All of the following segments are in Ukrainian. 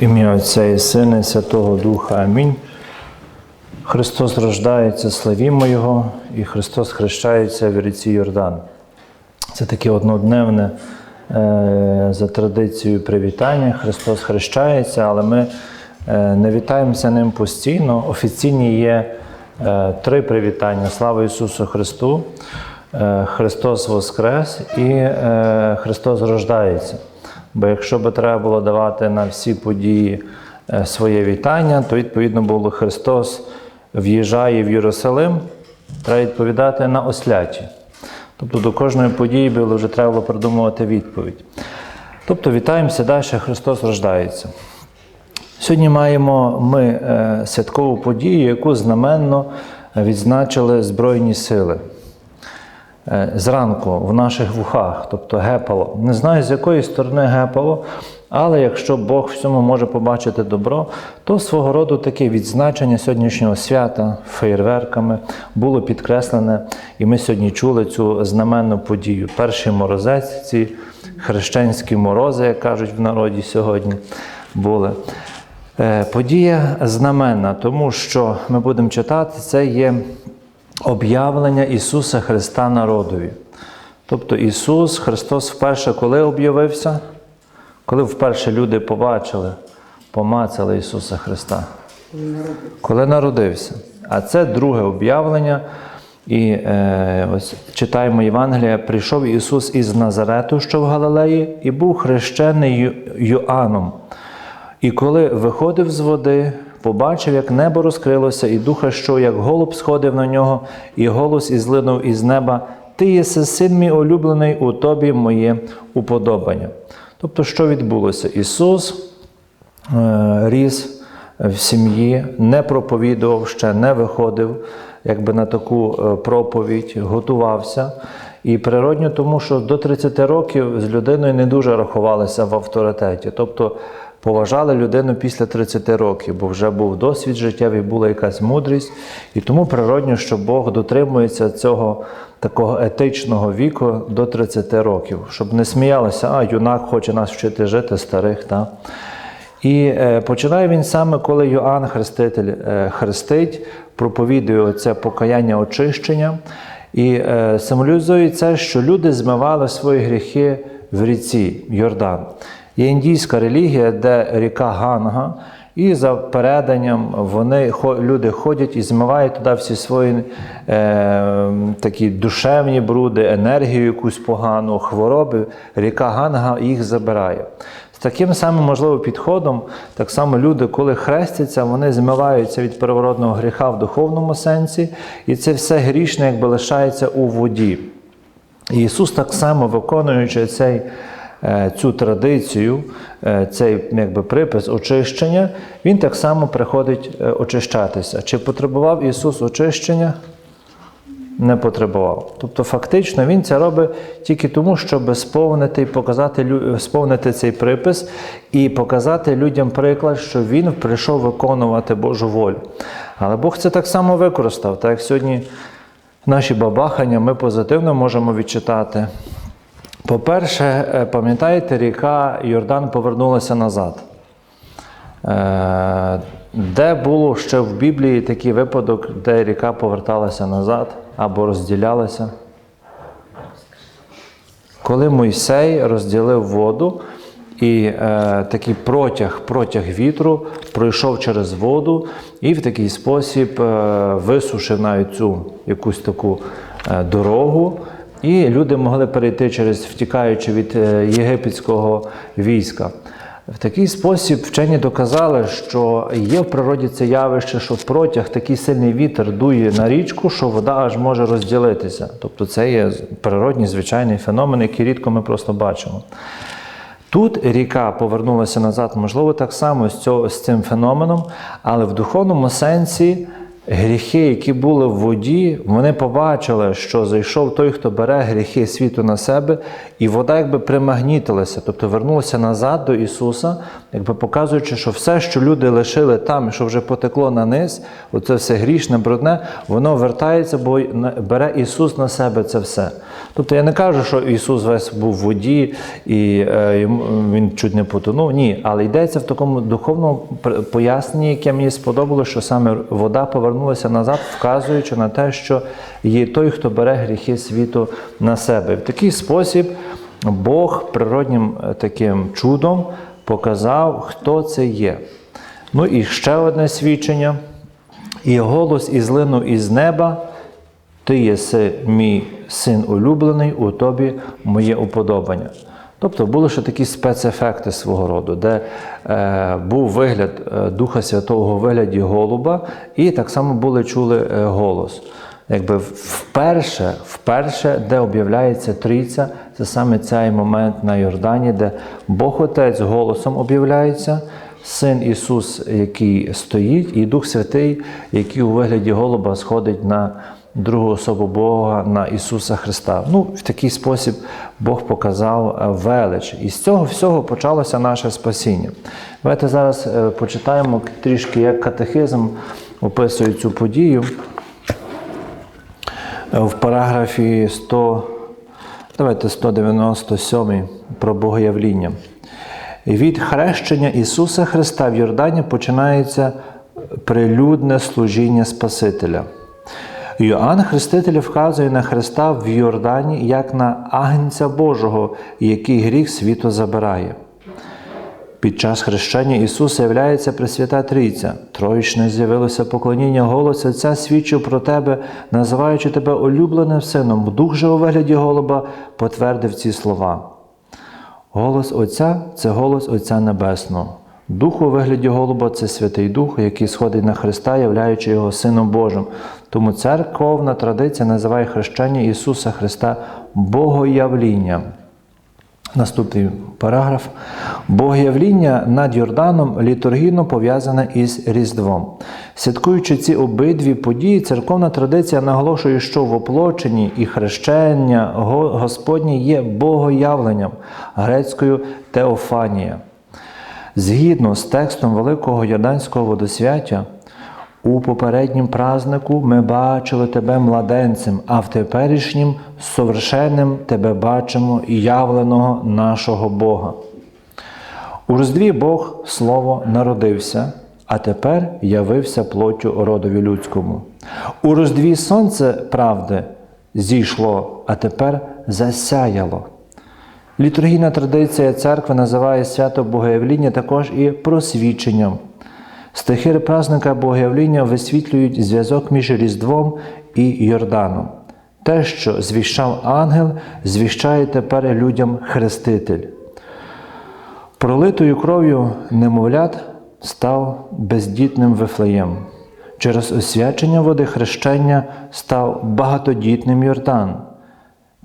Ім'я Отця і Сина, і Святого Духа. Амінь. Христос рождається, славімо Його, і Христос хрещається в ріці Йордан. Це таке однодневне е, за традицією привітання. Христос хрещається, але ми е, не вітаємося ним постійно. Офіційні є е, три привітання: Слава Ісусу Христу, е, Христос Воскрес і е, Христос рождається. Бо якщо би треба було давати на всі події е, своє вітання, то відповідно було Христос в'їжджає в Єрусалим, треба відповідати на осляті. Тобто до кожної події було вже треба було придумувати відповідь. Тобто вітаємося далі, Христос рождається. Сьогодні маємо ми е, святкову подію, яку знаменно відзначили Збройні сили. Е, Зранку в наших вухах, тобто гепало. Не знаю, з якої сторони гепало, але якщо Бог в цьому може побачити добро, то свого роду таке відзначення сьогоднішнього свята феєрверками було підкреслене, і ми сьогодні чули цю знаменну подію. Перший морозець, ці хрещенські морози, як кажуть в народі сьогодні, були. Е, Подія знаменна, тому що ми будемо читати, це є об'явлення Ісуса Христа народові. Тобто Ісус Христос вперше коли об'явився? Коли вперше люди побачили, помацали Ісуса Христа? Коли народився. А це друге об'явлення. І е, ось читаємо Євангелія, прийшов Ісус із Назарету, що в Галилеї, і був хрещений Йоанном. І коли виходив з води, побачив, як небо розкрилося, і духа, що як голуб сходив на нього, і голос ізлинув із неба: Ти єси син мій улюблений, у тобі моє уподобання. Тобто, що відбулося? Ісус е, ріс в сім'ї, не проповідував ще, не виходив якби на таку е, проповідь, готувався. І природньо, тому що до 30 років з людиною не дуже рахувалися в авторитеті. Тобто поважали людину після 30 років, бо вже був досвід життєвий, була якась мудрість. І тому природньо, що Бог дотримується цього такого етичного віку до 30 років, щоб не сміялися, а юнак хоче нас вчити жити старих. Та? І е, починає він саме, коли Йоанн Хреститель е, хрестить, проповідує це покаяння очищення і е, символізує це, що люди змивали свої гріхи в ріці Йордан. Є індійська релігія, де ріка Ганга, і за переданням вони люди ходять і змивають туди всі свої е, такі душевні бруди, енергію якусь погану, хвороби. Ріка Ганга їх забирає. З таким самим можливо підходом, так само люди, коли хрестяться, вони змиваються від первородного гріха в духовному сенсі, і це все грішне, якби лишається у воді. І Ісус так само виконуючи цей, цю традицію, е, цей якби, припис очищення, Він так само приходить е, очищатися. Чи потребував Ісус очищення? Не потребував. Тобто, фактично, він це робить тільки тому, щоб сповнити показати сповнити цей припис і показати людям приклад, що він прийшов виконувати Божу волю. Але Бог це так само використав, так як сьогодні наші бабахання ми позитивно можемо відчитати. По-перше, е, пам'ятаєте, ріка Йордан повернулася назад. Е, Де було ще в Біблії такий випадок, де ріка поверталася назад або розділялася? Коли Мойсей розділив воду, і е, такий протяг, протяг вітру пройшов через воду і в такий спосіб е, висушив навіть цю якусь таку е, дорогу, і люди могли перейти через втікаючи від е, єгипетського війська. В такий спосіб вчені доказали, що є в природі це явище, що протяг такий сильний вітер дує на річку, що вода аж може розділитися. Тобто це є природній звичайний феномен, який рідко ми просто бачимо. Тут ріка повернулася назад, можливо, так само з, цього, з цим феноменом, але в духовному сенсі гріхи, які були в воді, вони побачили, що зайшов той, хто бере гріхи світу на себе, і вода якби примагнітилася, тобто вернулася назад до Ісуса, якби показуючи, що все, що люди лишили там, що вже потекло на низ, оце все грішне, брудне, воно вертається, бо бере Ісус на себе це все. Тобто я не кажу, що Ісус весь був в воді і е, він чуть не потонув. Ні, але йдеться в такому духовному поясненні, яке мені сподобалося, що саме вода повернулася назад, вказуючи на те, що є той, хто бере гріхи світу на себе. В такий спосіб Бог природнім е, таким чудом показав, хто це є. Ну і ще одне свідчення. І голос ізлинув із неба. Ти єси мій син улюблений, у тобі моє уподобання. Тобто були ще такі спецефекти свого роду, де е, був вигляд е, Духа Святого вигляді голуба, і так само були чули е, голос. Якби вперше, вперше, де об'являється трійця, це саме цей момент на Йордані, де Бог Отець голосом об'являється, Син Ісус, який стоїть, і Дух Святий, який у вигляді голуба сходить на другу особу Бога, на Ісуса Христа. Ну, в такий спосіб Бог показав е, велич. І з цього всього почалося наше спасіння. Давайте зараз е, почитаємо трішки, як катехизм описує цю подію. Е, В параграфі 100, давайте 197 про Богоявління. Від хрещення Ісуса Христа в Йордані починається прилюдне служіння Спасителя. Йоанн Хреститель вказує на Христа в Йордані як на Агнця Божого, який гріх світу забирає. Під час хрещення Ісуса являється Пресвята Трійця. Троїчне з'явилося поклоніння голосу Отця свідчив про тебе, називаючи тебе улюбленим сином. Дух же у вигляді голуба потвердив ці слова. Голос Отця це голос Отця Небесного. Дух у вигляді голуба це Святий Дух, який сходить на Христа, являючи його Сином Божим. Тому церковна традиція називає хрещення Ісуса Христа Богоявлінням. Наступний параграф. Богоявління над Йорданом літургійно пов'язане із Різдвом. Святкуючи ці обидві події, церковна традиція наголошує, що в оплоченні і хрещення Го- Господнє є богоявленням грецькою теофанія. Згідно з текстом Великого Йорданського водосвяття, у попереднім празнику ми бачили тебе младенцем, а в теперішнім совершенним тебе бачимо і явленого нашого Бога. У Різдві Бог Слово народився, а тепер явився плоттю родові людському. У Різдві Сонце правди зійшло, а тепер засяяло. Літургійна традиція церкви називає свято Богоявління також і просвідченням. Стихи празника Богоявління висвітлюють зв'язок між Різдвом і Йорданом. Те, що звіщав ангел, звіщає тепер людям хреститель. Пролитою кров'ю немовлят став бездітним Вифлеєм. Через освячення води хрещення став багатодітним Йордан.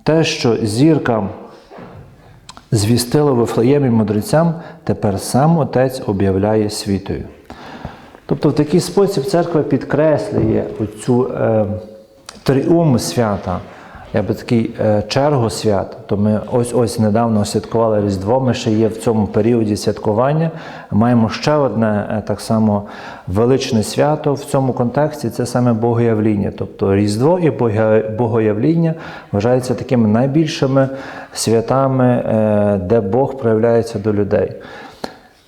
Те, що зіркам звістило Вифлеємі мудрецям, тепер сам Отець об'являє світою. Тобто в такий спосіб церква підкреслює оцю е, тріумф свята, я би такий е, чергу свят. То ми ось ось недавно святкували Різдво. Ми ще є в цьому періоді святкування. Маємо ще одне е, так само величне свято в цьому контексті це саме Богоявління. Тобто Різдво і Богоявління вважаються такими найбільшими святами, е, де Бог проявляється до людей.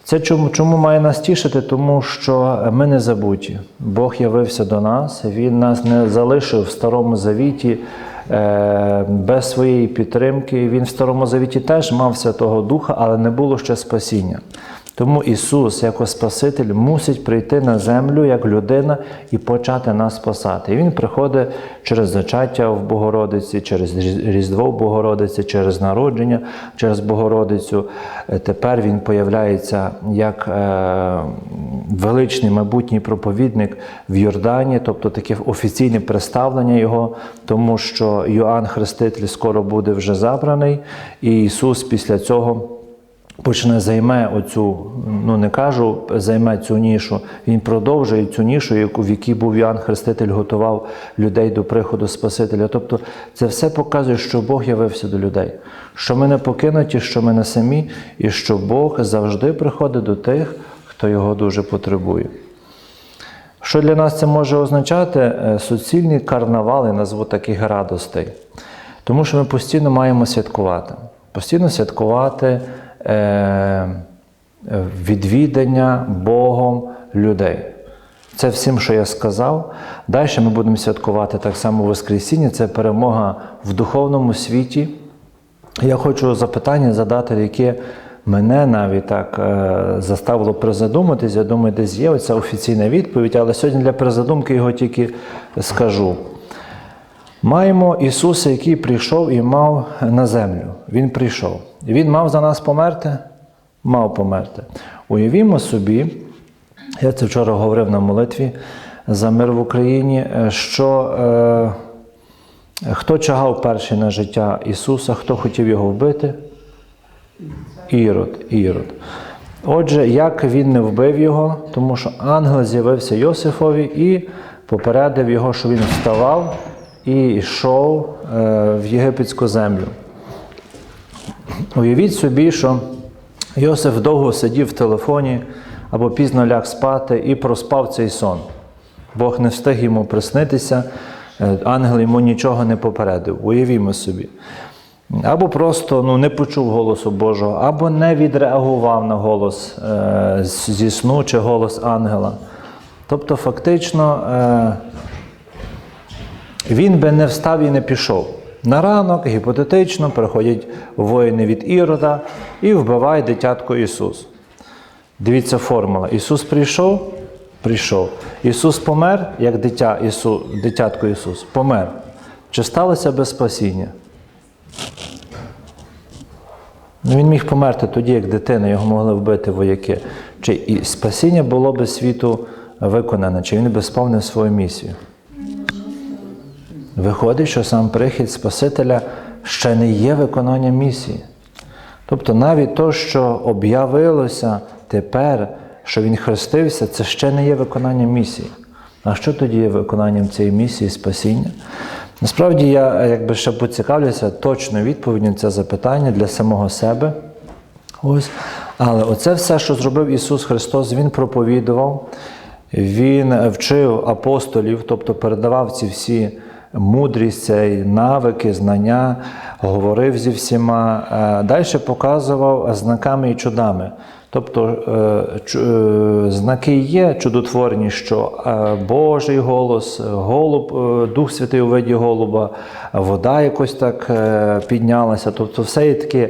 Це чому, чому має нас тішити? Тому що ми не забуті. Бог явився до нас, Він нас не залишив в Старому Завіті е, без своєї підтримки. Він в Старому Завіті теж мав Святого Духа, але не було ще спасіння. Тому Ісус, як Спаситель, мусить прийти на землю як людина і почати нас спасати. І Він приходить через зачаття в Богородиці, через Різ- Різдво в Богородиці, через народження, через Богородицю. Е, Тепер Він появляється як е, величний майбутній проповідник в Йордані, тобто таке офіційне представлення Його, тому що Йоанн Хреститель скоро буде вже забраний, і Ісус після цього почне займе оцю, ну не кажу, займе цю нішу, він продовжує цю нішу, яку в якій був Іоанн Хреститель, готував людей до приходу Спасителя. Тобто це все показує, що Бог явився до людей, що ми не покинуті, що ми не самі, і що Бог завжди приходить до тих, хто його дуже потребує. Що для нас це може означати? Е, Суцільні карнавали, назву таких радостей. Тому що ми постійно маємо святкувати. Постійно святкувати е, відвідання Богом людей. Це всім, що я сказав. Далі ми будемо святкувати так само Воскресіння. Це перемога в духовному світі. Я хочу запитання задати, яке мене навіть так е, заставило призадуматись. Я думаю, десь є оця офіційна відповідь, але сьогодні для призадумки його тільки скажу. Маємо Ісуса, який прийшов і мав на землю. Він прийшов. Він мав за нас померти? Мав померти. Уявімо собі, я це вчора говорив на молитві за мир в Україні, е, що е, хто чагав перший на життя Ісуса, хто хотів його вбити? Ірод, Ірод. Отже, як він не вбив його, тому що ангел з'явився Йосифові і попередив його, що він вставав і йшов е, в єгипетську землю. Уявіть собі, що Йосиф довго сидів в телефоні або пізно ляг спати і проспав цей сон. Бог не встиг йому приснитися, е, ангел йому нічого не попередив. Уявімо собі. Або просто ну, не почув голосу Божого, або не відреагував на голос е, зі сну чи голос ангела. Тобто, фактично, е, він би не встав і не пішов. На ранок гіпотетично приходять воїни від Ірода і вбивають дитятко Ісус. Дивіться формула. Ісус прийшов, прийшов. Ісус помер, як дитя Ісу, дитятко Ісус. Помер. Чи сталося без спасіння? Ну, Він міг померти тоді, як дитина, його могли вбити вояки. Чи і спасіння було би світу виконане, чи він би сповнив свою місію? Виходить, що сам прихід Спасителя ще не є виконанням місії. Тобто навіть то, що об'явилося тепер, що Він хрестився, це ще не є виконанням місії. А що тоді є виконанням цієї місії спасіння? Насправді я якби ще поцікавлюся точною відповіддю на це запитання для самого себе. Ось. Але оце все, що зробив Ісус Христос, Він проповідував, Він вчив апостолів, тобто передавав ці всі мудрість, навики, знання, говорив зі всіма. Далі показував знаками і чудами. Тобто е, е, знаки є чудотворні, що е, Божий голос, голуб, Дух Святий у виді голуба, вода якось так піднялася. Тобто, все є таке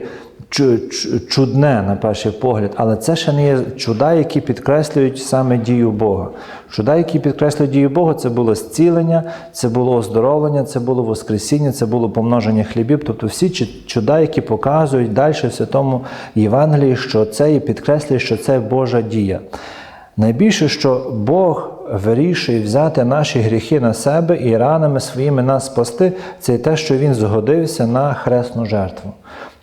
чудне на перший погляд, але це ще не є чуда, які підкреслюють саме дію Бога. Чуда, які підкреслюють дію Бога, це було зцілення, це було оздоровлення, це було Воскресіння, це було помноження хлібів. Тобто всі чуда, які показують далі в святому Євангелії, що це і підкреслює, що це Божа дія. Найбільше, що Бог вирішує взяти наші гріхи на себе і ранами своїми нас спасти, це те, що Він згодився на хресну жертву.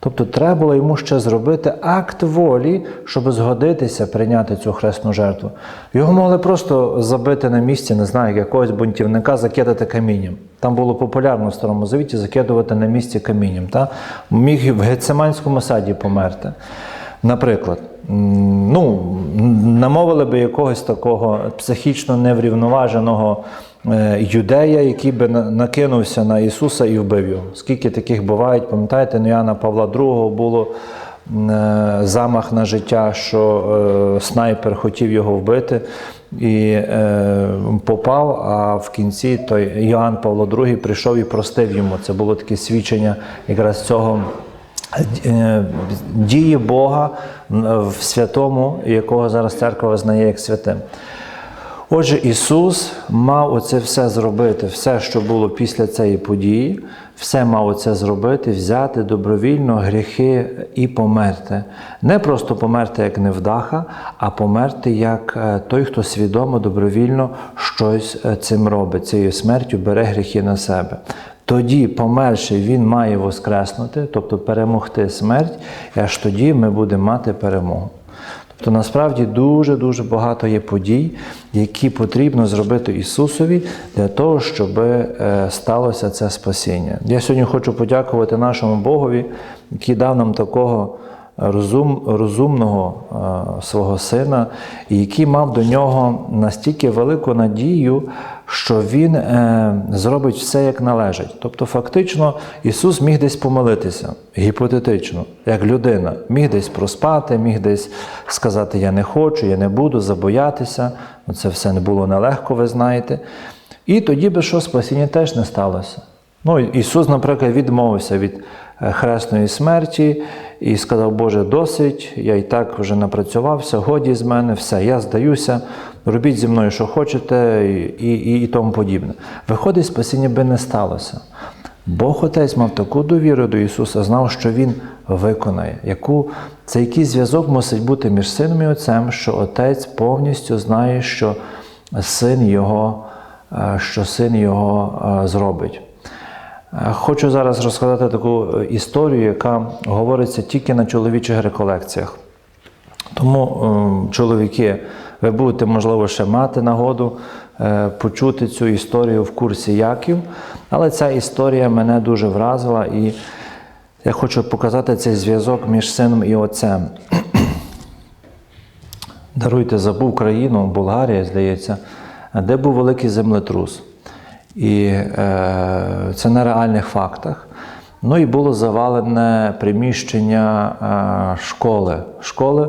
Тобто треба було йому ще зробити акт волі, щоб згодитися прийняти цю хресну жертву. Його могли просто забити на місці, не знаю, якогось бунтівника, закидати камінням. Там було популярно в Старому Завіті закидувати на місці камінням. Та? Міг в Гецеманському саді померти. Наприклад, ну, намовили би якогось такого психічно неврівноваженого юдея, який би накинувся на Ісуса і вбив його. Скільки таких бувають, пам'ятаєте, на Іоанна Павла II було е, замах на життя, що е, снайпер хотів його вбити і попав, а в кінці той Іоанн Павло II прийшов і простив йому. Це було таке свідчення якраз цього. Дії Бога в святому, якого зараз церква визнає як святим. Отже, Ісус мав оце все зробити, все, що було після цієї події, все мав оце зробити, взяти добровільно гріхи і померти. Не просто померти як невдаха, а померти як е, той, хто свідомо, добровільно щось е, цим робить, цією смертю бере гріхи на себе. Тоді, померши, він має воскреснути, тобто перемогти смерть, і аж тоді ми будемо мати перемогу. Тобто насправді дуже-дуже багато є подій, які потрібно зробити Ісусові для того, щоб е, сталося це спасіння. Я сьогодні хочу подякувати нашому Богові, який дав нам такого розум, розумного е, свого сина, і який мав до нього настільки велику надію, що він е, зробить все як належить. Тобто, фактично, Ісус міг десь помилитися, гіпотетично, як людина, міг десь проспати, міг десь сказати Я не хочу, я не буду, забоятися. Ну, Це все не було нелегко, ви знаєте. І тоді би що спасіння теж не сталося. Ну, Ісус, наприклад, відмовився від е, хресної смерті і сказав, Боже, досить, я і так вже напрацювався, годі з мене, все, я здаюся, робіть зі мною, що хочете, і, і, і тому подібне. Виходить, спасіння би не сталося. Бог Отець мав таку довіру до Ісуса, знав, що Він виконає. Яку, це який зв'язок мусить бути між сином і отцем, що Отець повністю знає, що син його, е, що син його е, зробить. Е, Хочу зараз розказати таку е, історію, яка говориться тільки на чоловічих реколекціях. Тому, е, чоловіки, ви будете, можливо, ще мати нагоду почути цю історію в курсі Яків, але ця історія мене дуже вразила, і я хочу показати цей зв'язок між сином і отцем. Даруйте, забув країну, Болгарія, здається, де був великий землетрус. І е, це на реальних фактах. Ну і було завалене приміщення е, школи, школи,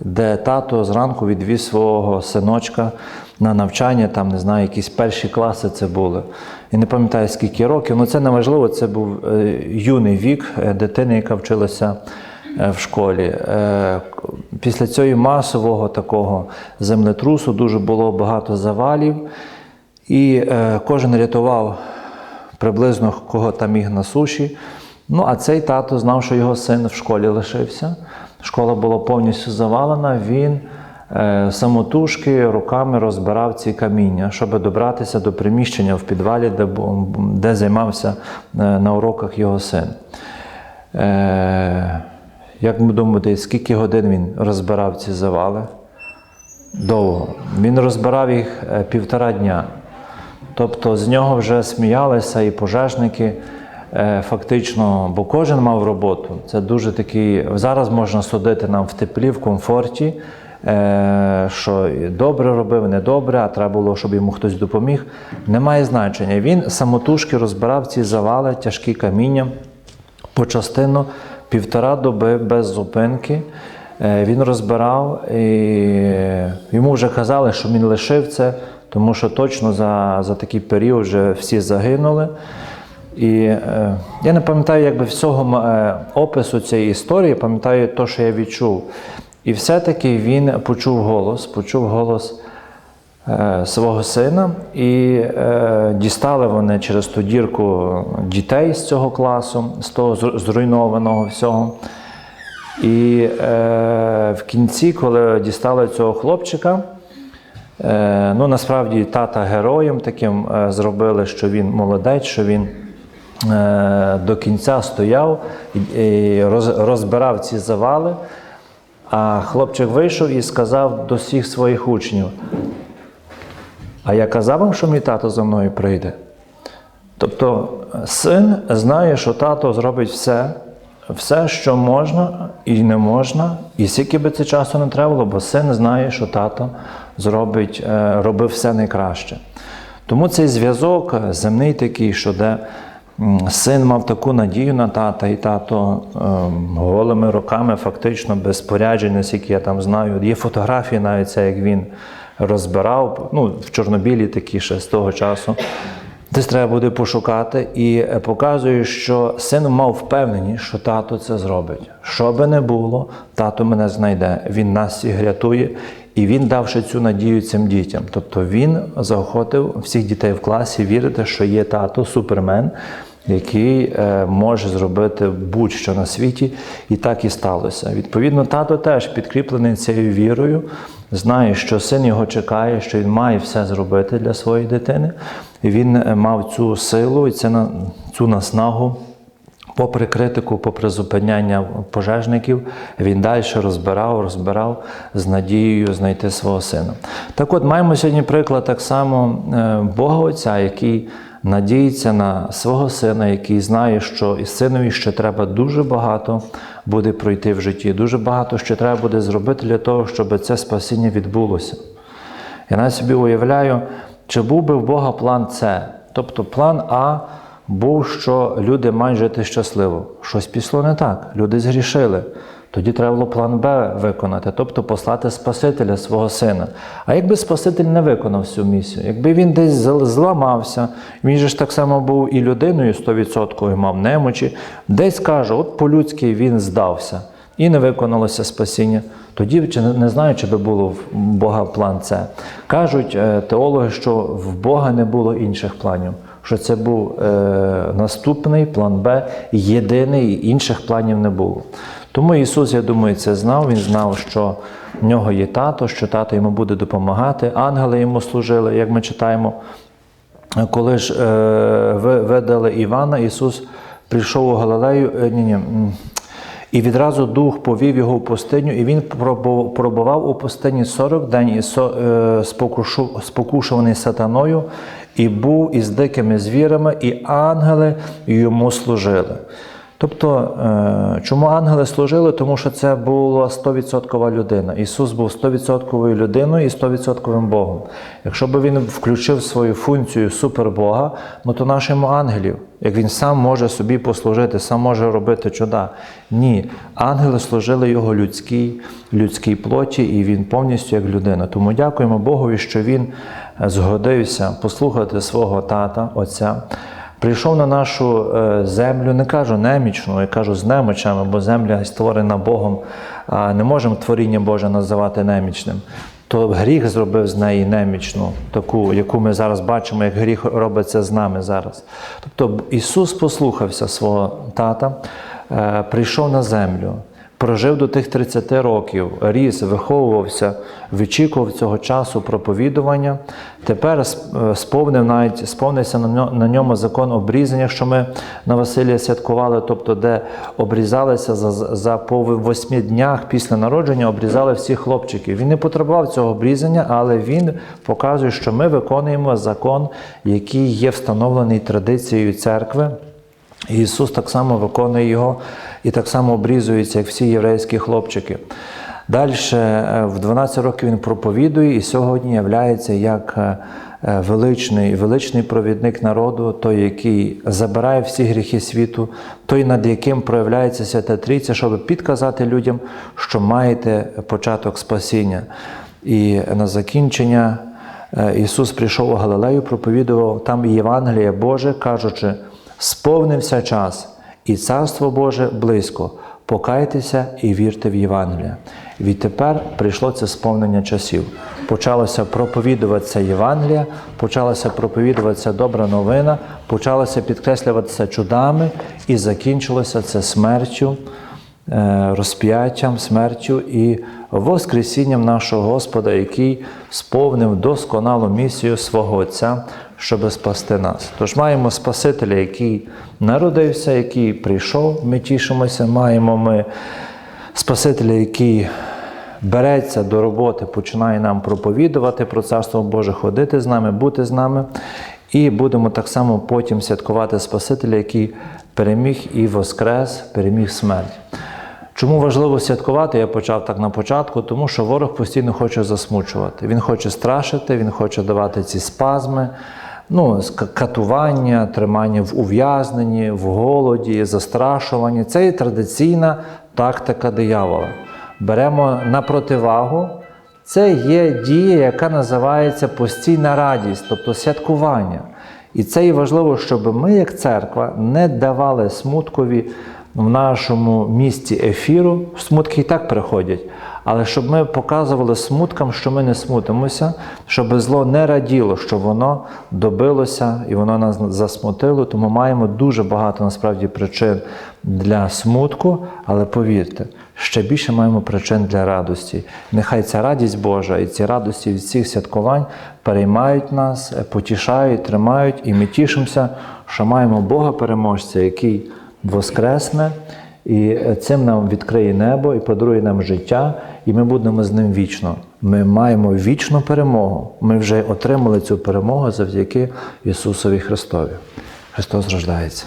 де тато зранку відвіз свого синочка на навчання, там не знаю, якісь перші класи це були. І не пам'ятаю скільки років, ну це не важливо, це був е, юний вік е, дитини, яка вчилася в школі. Після цього масового такого землетрусу дуже було багато завалів, і е, кожен рятував приблизно кого там міг на суші. Ну, а цей тато знав, що його син в школі лишився. Школа була повністю завалена. Він е, самотужки руками розбирав ці каміння, щоб добратися до приміщення в підвалі, де, де займався е, на уроках його син. Е, як ви думаєте, скільки годин він розбирав ці завали? Довго. Він розбирав їх е, півтора дня. Тобто з нього вже сміялися і пожежники, е, фактично, бо кожен мав роботу. Це дуже такий. Зараз можна судити нам в теплі, в комфорті, е, що добре робив, не добре, а треба було, щоб йому хтось допоміг. Немає значення. Він самотужки розбирав ці завали, тяжкі каміння по частину півтора доби без зупинки. Е, Він розбирав, і йому вже казали, що він лишив це, тому що точно за, за такий період вже всі загинули. І е, я не пам'ятаю якби всього е, опису цієї історії, пам'ятаю те, що я відчув. І все-таки він почув голос, почув голос е, свого сина, і е, дістали вони через ту дірку дітей з цього класу, з того зруйнованого всього. І е, в кінці, коли дістали цього хлопчика, ну насправді тата героєм таким е, зробили, що він молодець, що він е, до кінця стояв і розбирав ці завали. А хлопчик вийшов і сказав до всіх своїх учнів: А я казав вам, що мій тато за мною прийде. Тобто син знає, що тато зробить все, все, що можна і не можна, і скільки би це часу не треба бо син знає, що тато зробить, е, робив все найкраще. Тому цей зв'язок земний такий, що де син мав таку надію на тата, і тато ем, голими руками, фактично без споряджень, наскільки я там знаю. Є фотографії навіть це, як він розбирав, ну, в Чорнобілі такі ще з того часу. Десь треба буде пошукати і е, показує, що син мав впевненість, що тато це зробить. Що би не було, тато мене знайде. Він нас всіх рятує, і він давши цю надію цим дітям. Тобто він заохотив всіх дітей в класі вірити, що є тато, супермен, який е, може зробити будь-що на світі, і так і сталося. Відповідно, тато теж підкріплений цією вірою, знає, що син його чекає, що він має все зробити для своєї дитини. І він е, мав цю силу і цю наснагу. Попри критику, попри зупиняння пожежників, він далі розбирав, розбирав з надією знайти свого сина. Так от маємо сьогодні приклад так само е, Бога Отця, який надіється на свого сина, який знає, що і синові ще треба дуже багато буде пройти в житті, дуже багато ще треба буде зробити для того, щоб це спасіння відбулося. Я навіть собі уявляю, чи був би в Бога план С. Тобто план А був, що люди мають жити щасливо. Щось пішло не так. Люди згрішили. Тоді треба було план Б виконати, тобто послати Спасителя свого сина. А якби Спаситель не виконав цю місію, якби він десь зламався, він же ж так само був і людиною 100% і мав немочі, десь каже, от по-людськи він здався і не виконалося спасіння. Тоді чи не- знаю, чи би було в Бога план С. Кажуть е, теологи, що в Бога не було інших планів, що це був е, наступний план Б, єдиний, інших планів не було. Тому Ісус, я думаю, це знав. Він знав, що в нього є тато, що тато йому буде допомагати. Ангели йому служили, як ми читаємо. Коли ж е, видали Івана, Ісус прийшов у Галилею, е, ні, ні, і відразу дух повів його в пустиню, і він пробував у пустині 40 день і е, спокушу- спокушуваний сатаною, і був із дикими звірами, і ангели йому служили. Тобто, е, чому ангели служили? Тому що це була 100% людина. Ісус був 100% людиною і 100% Богом. Якщо б він включив свою функцію супербога, ну то нашому ангелів, як він сам може собі послужити, сам може робити чуда. Ні, ангели служили його людській, людській плоті, і він повністю як людина. Тому дякуємо Богові, що він е, згодився послухати свого тата, отця. Прийшов на нашу е, землю, не кажу немічну, я кажу з немочами, бо земля створена Богом, а не можемо творіння Боже називати немічним. То гріх зробив з неї немічну, таку, яку ми зараз бачимо, як гріх робиться з нами зараз. Тобто Ісус послухався свого тата, е, прийшов на землю. Прожив до тих 30 років, ріс, виховувався, вичікував цього часу проповідування. Тепер е, сповнив навіть сповнився на ньо- на ньому закон обрізання, що ми на Василія святкували, тобто, де обрізалися за, за по восьми днях після народження, обрізали всіх хлопчиків. Він не потребував цього обрізання, але він показує, що ми виконуємо закон, який є встановлений традицією церкви. Ісус так само виконує його і так само обрізується, як всі єврейські хлопчики. Далі в 12 років він проповідує і сьогодні являється як е, е, величний, величний провідник народу, той, який забирає всі гріхи світу, той, над яким проявляється Свята Трійця, щоб підказати людям, що маєте початок спасіння. І на закінчення е, Ісус прийшов у Галилею, проповідував там Євангеліє Боже, кажучи, сповнився час, і Царство Боже близько. Покайтеся і вірте в Євангелія. Відтепер прийшло це сповнення часів. Почалося проповідуватися Євангелія, почалося проповідуватися добра новина, почалося підкреслюватися чудами, і закінчилося це смертю, е, розп'яттям, смертю і воскресінням нашого Господа, який сповнив досконалу місію свого Отця, щоб спасти нас. Тож маємо Спасителя, який народився, який прийшов, ми тішимося, маємо ми Спасителя, який береться до роботи, починає нам проповідувати про Царство Боже, ходити з нами, бути з нами. І будемо так само потім святкувати Спасителя, який переміг і воскрес, переміг смерть. Чому важливо святкувати? Я почав так на початку, тому що ворог постійно хоче засмучувати. Він хоче страшити, він хоче давати ці спазми, ну, катування, тримання в ув'язненні, в голоді, застрашуванні. Це є традиційна тактика диявола. Беремо на противагу. Це є дія, яка називається постійна радість, тобто святкування. І це і важливо, щоб ми, як церква, не давали смуткові в нашому місті ефіру. Смутки і так приходять, Але щоб ми показували смуткам, що ми не смутимося, щоб зло не раділо, що воно добилося і воно нас засмутило. Тому маємо дуже багато насправді причин для смутку, але повірте, ще більше маємо причин для радості. Нехай ця радість Божа і ці радості від цих святкувань переймають нас, потішають, тримають, і ми тішимося, що маємо Бога переможця, який воскресне. І цим нам відкриє небо і подарує нам життя, і ми будемо з ним вічно. Ми маємо вічну перемогу. Ми вже отримали цю перемогу завдяки Ісусові Христові. Христос рождається.